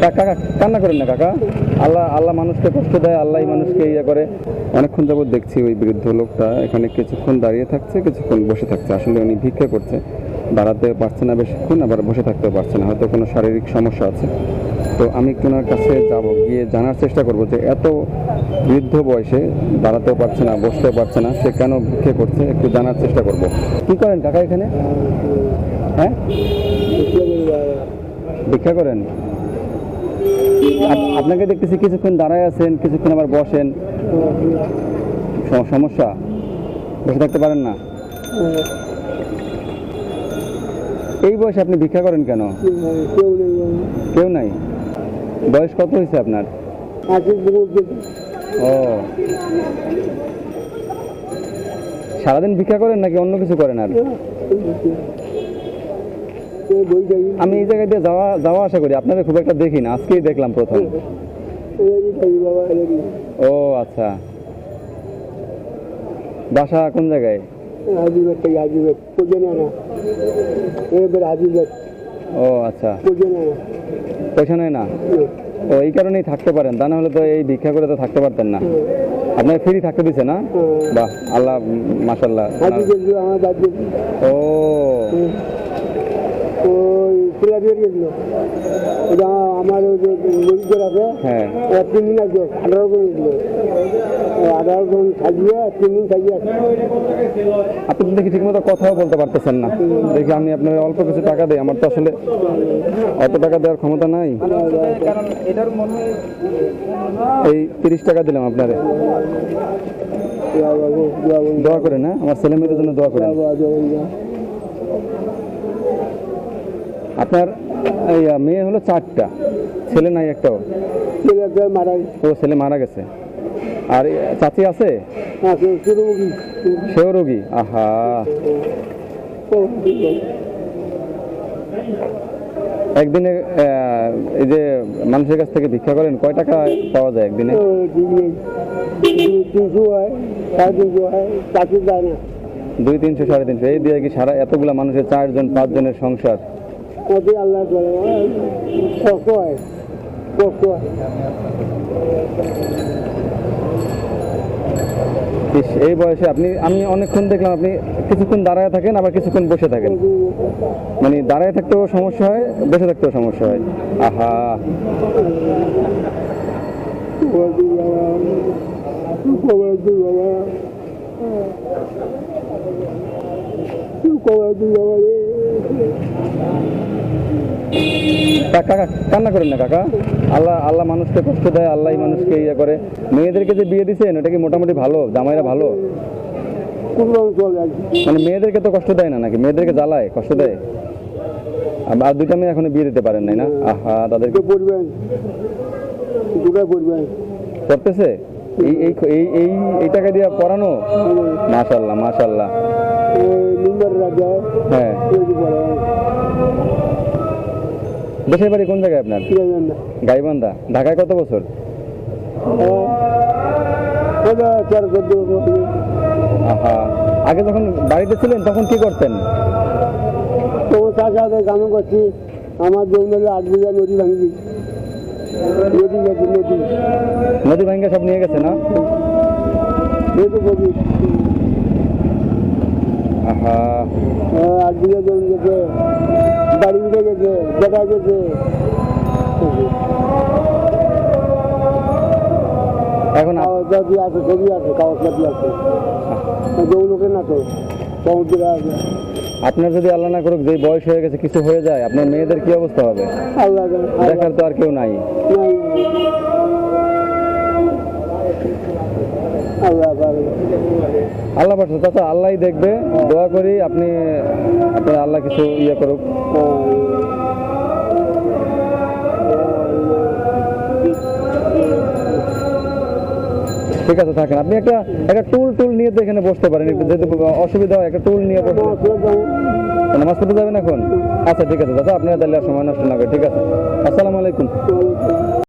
কাকা, কান্না করেন না কাকা। আল্লাহ আল্লাহ মানুষকে কষ্ট দেয় আল্লাহ মানুষকে ইয়ে করে। অনেকক্ষণ যাবত দেখছি ওই বৃদ্ধ লোকটা এখানে কিছুক্ষণ দাঁড়িয়ে থাকছে, কিছুক্ষণ বসে থাকছে। আসলে উনি ভিক্ষা করছে। দাঁড়াতে পারছে না, বেশিক্ষণ আবার বসে থাকতেও পারছে না। হয়তো কোনো শারীরিক সমস্যা আছে। তো আমি একটু ওনার কাছে যাব, গিয়ে জানার চেষ্টা করব যে এত বৃদ্ধ বয়সে দাঁড়াতেও পারছে না, বসতেও পারছে না, সে কেন ভিক্ষে করছে, একটু জানার চেষ্টা করব। কি করেন কাকা এখানে? হ্যাঁ? ভিক্ষা করেন? আপনাকে দেখতেছি কিছুক্ষণ দাঁড়ায় আছেন, কিছুক্ষণ আবার বসেন। সম- সমস্যা? বসে থাকতে পারেন না? এই বয়সে আপনি ভিক্ষা করেন কেন? কেউ নাই। বয়স কত হয়েছে আপনার? ও। সারাদিন ভিক্ষা করেন নাকি অন্য কিছু করেন আর? আমি এই জায়গায় দিয়ে যাওয়া যাওয়া আশা করি। আপনাদের খুব একটা দেখি না। আজকেই দেখলাম প্রথম। ও আচ্ছা। বাসা কোন জায়গায়? ও আচ্ছা। পয়সা নেয় না। ও এই কারণেই থাকতে পারেন তা নাহলে তো এই ভিক্ষা করে তো থাকতে পারতেন না। আপনাকে ফ্রি থাকতে দিচ্ছে না? বাহ আল্লাহ মাসাল্লাহ ও। আমার ওই যে মরিচের আছে হ্যাঁ। তিন দিন আসবে আঠারো জন এগুলো আঠারো জন সাজিয়ে তিন দিন সাজিয়ে আসবে আপনি তো দেখি ঠিকমতো কথাও বলতে পারতেছেন না দেখি আমি আপনার অল্প কিছু টাকা দিই আমার তো আসলে অত টাকা দেওয়ার ক্ষমতা নাই। এই তিরিশ টাকা দিলাম আপনারে। দোয়া করেন হ্যাঁ? আমার ছেলে মেয়েদের জন্য দোয়া করেন। আপনার মেয়ে হলো চারটা। ছেলে নাই একটাও। ও ছেলে মারা গেছে। আর চাচি আছে? সেও রোগী? আহা। একদিনে এই যে মানুষের কাছ থেকে ভিক্ষা করেন কয় টাকা পাওয়া যায় একদিনে? হয় হয় দুই তিনশো সাড়ে তিনশো। এই দিয়ে কি সারা এতগুলা মানুষের চারজন পাঁচজনের সংসার? ওতে আল্লাহ করে কষ্ট হয় কষ্ট হয় এই বয়সে আপনি আমি অনেকক্ষণ দেখলাম আপনি কিছুক্ষণ দাঁড়ায় থাকেন আবার কিছুক্ষণ বসে থাকেন। মানে দাঁড়ায় থাকতেও সমস্যা হয় বসে থাকতেও সমস্যা হয়। আহা। বাবা কাকা কান্না করেন না কাকা। আল্লাহ আল্লাহ মানুষকে কষ্ট দেয় আল্লাহ মানুষকে ইয়ে করে। মেয়েদেরকে যে বিয়ে দিছেন ওটা কি মোটামুটি ভালো? জামাইরা ভালো। মানে মেয়েদেরকে তো কষ্ট দেয় না নাকি? মেয়েদেরকে জ্বালায় কষ্ট দেয়? আর- দুইটা মেয়ে এখনও বিয়ে দিতে পারেন নাই না? আহা তাদেরকে কে পড়বেন দুটাই পড়বেন করতেছে এই এই এই এই টাকা দিয়ে পড়ানো মাশাল্লাহ মাশাল্লাহ হ্যাঁ। দেশের বাড়ি কোন জায়গায় আপনার? গাইবান্ধা। ঢাকায় কত বছর? আগে যখন বাড়িতে ছিলেন, তখন কি করতেন? তোমার চাষা সাথে কাম করছি। আমার জমি আট বিঘা নদী ভাঙছি। নদী গেছে নদী নদী ভাঙ্গা সব নিয়ে গেছে না? আহা। আট বিঘা জমি গেছে বাড়ি উঠে গেছে বেটা গেছে এখন আছে ছবি আছে। কাগজপাতি আছে না তো সমুদ্রে আছে আপনার যদি আল্লাহ না করুক যে বয়স হয়ে গেছে কিছু হয়ে যায় আপনার মেয়েদের কি অবস্থা হবে? আল্লাহ দেখার তো আর কেউ নাই। আল্লাহ। আল্লাহ পাঠাচ্ছে চাচা আল্লাহই দেখবে। দোয়া করি আপনি আপনার আল্লাহ কিছু ইয়ে করুক। ঠিক আছে, থাকেন। আপনি একটা একটা টুল টুল নিয়ে তো এখানে বসতে পারেন। যেহেতু অসুবিধা হয়, একটা টুল নিয়ে বসে নামাজ পড়তে যাবেন এখন? আচ্ছা ঠিক আছে, দাদা, আপনারা তাহলে সময় নষ্ট না করে, ঠিক আছে। আসসালামু আলাইকুম।